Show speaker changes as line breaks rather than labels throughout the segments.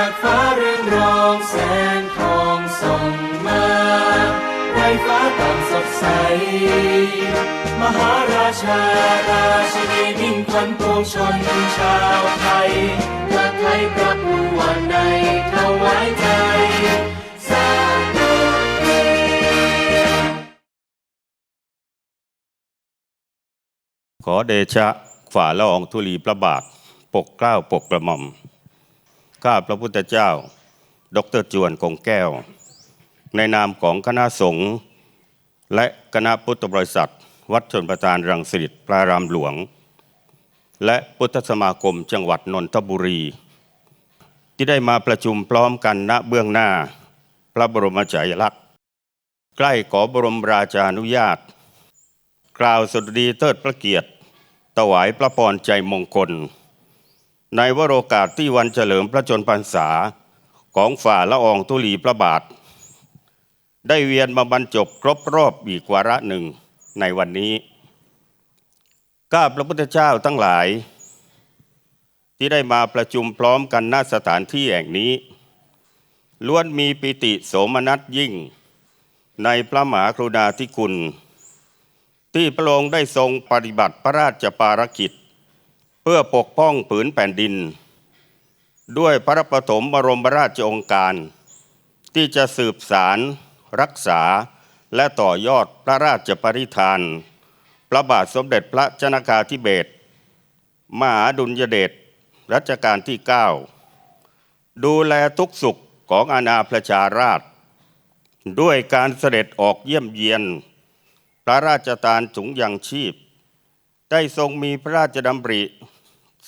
จากฟ้าเรืองรองแสงทองส่องมาไร้ฟ้าต่างสดใส มหาราชาราชินีมิ่งขวัญปวงชนชาวไทยเพื่อไทยพระผู้วันในถวายใจสาธุ
ขอเดชะฝ่าละอองธุลีพระบาท ปกเกล้าปกกระหม่อม ข้าพระพุทธเจ้า ดรจวนคงแก้ว ในนามของคณะสงฆ์และคณะพุทธบริษัท วัดชนประทานรังสิตพระรามหลวง และพุทธสมาคมจังหวัดนนทบุรี ที่ได้มาประชุมพร้อมกันณเบื้องหน้า พระบรมฉายาลักษณ์ใกล้ขอบรมราชานุญาต กล่าวสดุดีเทิดพระเกียรติ ถวายพระพรใจมงคล ในวโรกาสที่วันเฉลิมพระชนพรรษาของฝ่าละอองธุลีพระบาท ได้เวียนมาบรรจบครบรอบอีกวาระหนึ่งในวันนี้ข้าพระพุทธเจ้าทั้งหลาย ที่ได้มาประชุมพร้อมกันณสถานที่แห่งนี้ ล้วนมีปิติโสมนัสยิ่ง ในพระมหากรุณาธิคุณ ที่พระองค์ได้ทรงปฏิบัติพระราชภารกิจ พื่อปกป้องผืนแผ่นดิน ด้วยพระปฐมบรมราชองค์การ ที่จะสืบสาร รักษาและต่อยอดพระราชปริธาน พระบาทสมเด็จพระชนากาธิเบศรมหาดุลยเดชรัชกาลที่ 9 ดูแลทุกสุขของอาณาประชาราช ด้วยการเสด็จออกเยี่ยมเยียน พระราชทานถุงยังชีพ ได้ทรงมีพระราชดำริ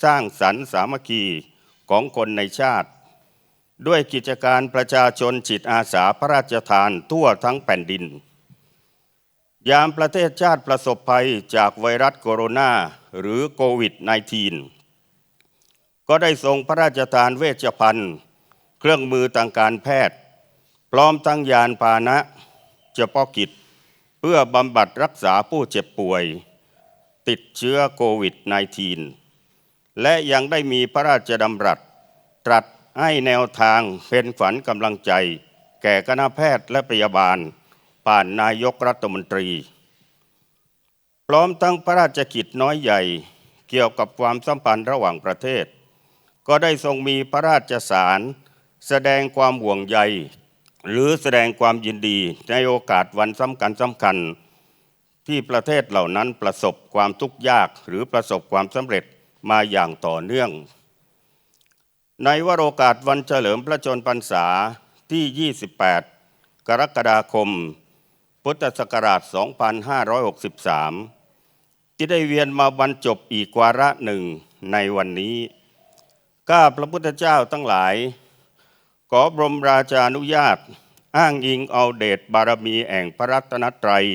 สร้างสรรค์สามัคคีของคนในชาติ ด้วยกิจการประชาชนจิตอาสาพระราชทานทั่วทั้งแผ่นดิน ยามประเทศชาติประสบภัยจากไวรัสโคโรนาหรือโควิด -19 ก็ได้ทรงพระราชทานเวชภัณฑ์ เครื่องมือทางการแพทย์ พร้อมทั้งยานพาหนะเฉพาะกิจเพื่อบำบัดรักษาผู้เจ็บป่วย ติดเชื้อโควิด -19 และยังได้มีพระราชดำรัส ตรัสให้แนวทางเป็นฝันกำลังใจ แก่คณะแพทย์และพยาบาล ผ่านนายกรัฐมนตรี พร้อมทั้งพระราชกิจน้อยใหญ่เกี่ยวกับความสัมพันธ์ระหว่างประเทศ ก็ได้ทรงมีพระราชสาร แสดงความห่วงใย หรือแสดงความยินดีในโอกาสวันสำคัญสำคัญที่ประเทศเหล่านั้นประสบความทุกข์ยากหรือประสบความสำเร็จ มาอย่างต่อเนื่อง ในวโรกาสวันเฉลิมพระชนพรรษาที่ 28 กรกฎาคม พุทธศักราช 2563 ที่ได้เวียนมาบรรจบอีกวาระหนึ่งในวันนี้ข้าพระพุทธเจ้าทั้งหลาย ขอบรมราชานุญาต อ้างอิงเอาเดชบารมีแห่งพระรัตนตรัย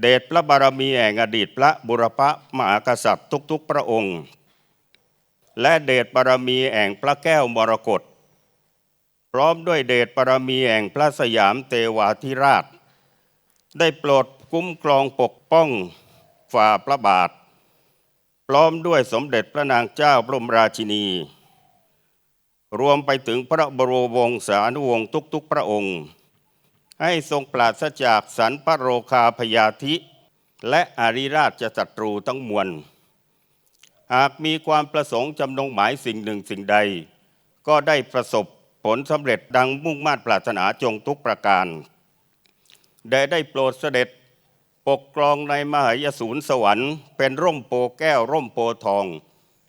เดชพระบารมีแห่งอดีตพระบุรพมหากษัตริย์ทุกๆพระองค์ และเดชบารมีแห่งพระแก้วมรกตพร้อมด้วยเดชบารมีแห่งพระสยามเทวาธิราช ได้โปรดคุ้มครองปกป้องฝ่าพระบาท พร้อมด้วยสมเด็จพระนางเจ้าบรมราชินี รวมไปถึงพระบรมวงศานุวงศ์ทุกๆพระองค์ ให้ทรงปราศจากสันปโรคาพยาธิ และอาริราชศัตรูทั้งมวล หากมีความประสงค์จำนงหมายสิ่งหนึ่งสิ่งใด ก็ได้ประสบผลสำเร็จดังมุ่งมา่ปรารถนาจงทุกประการได้ได้โปรดเสด็จปกครองในมหายสูรสวรรค์เป็นร่มโพแก้วร่มโพทอง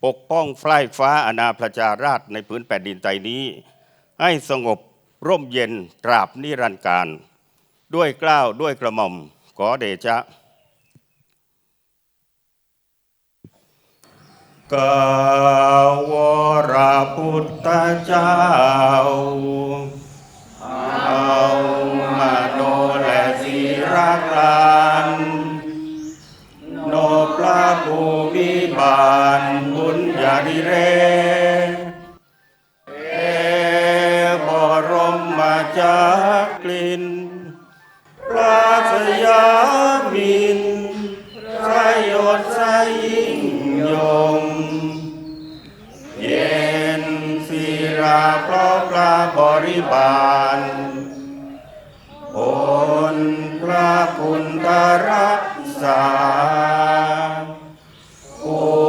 ปกป้องฟลายฟ้าอาณาประชาราชในพื้นแผ่นดินไทยนี้ ให้สงบ ร่มเย็นตราบนิรันดร์การ ด้วยกล้าวด้วยกระหม่อมขอเดชะกาวราพุทธเจ้าเอามาโนและสีรักลา คุณตรักษาป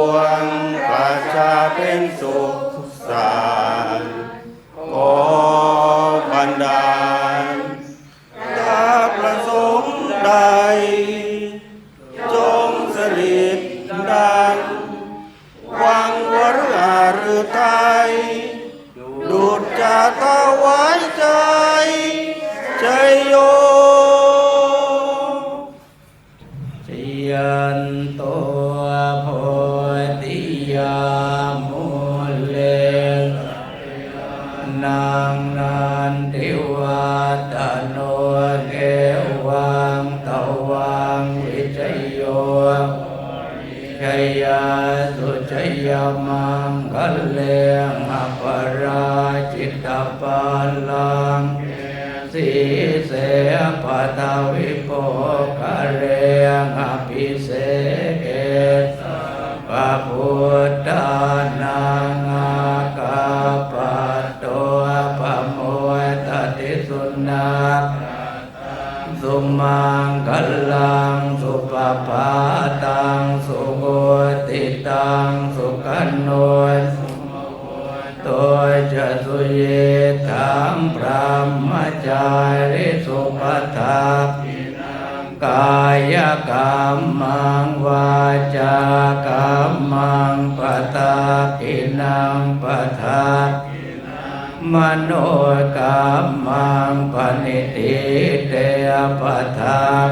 วงประชาเป็นสุขสารขอบันดาลถ้าประสงค์ใด
มังคะเลงอปราจิตตปาลังสีเสปตาวิโปกะเรงอภิเสกปะพุทธานา มังคลังสุปปาตังสุโกติตังสุขันโนตัวจะสุเยถังพระมจาริสุปทัพกายกรรมังวาจากรรมังปตากินังปทัพ มโนกรรมังปณิติเตปทัพ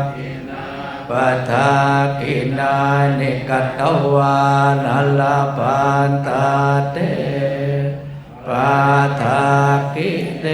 ปทากินานิกัตวานัลลปันตาเตปาทากิเต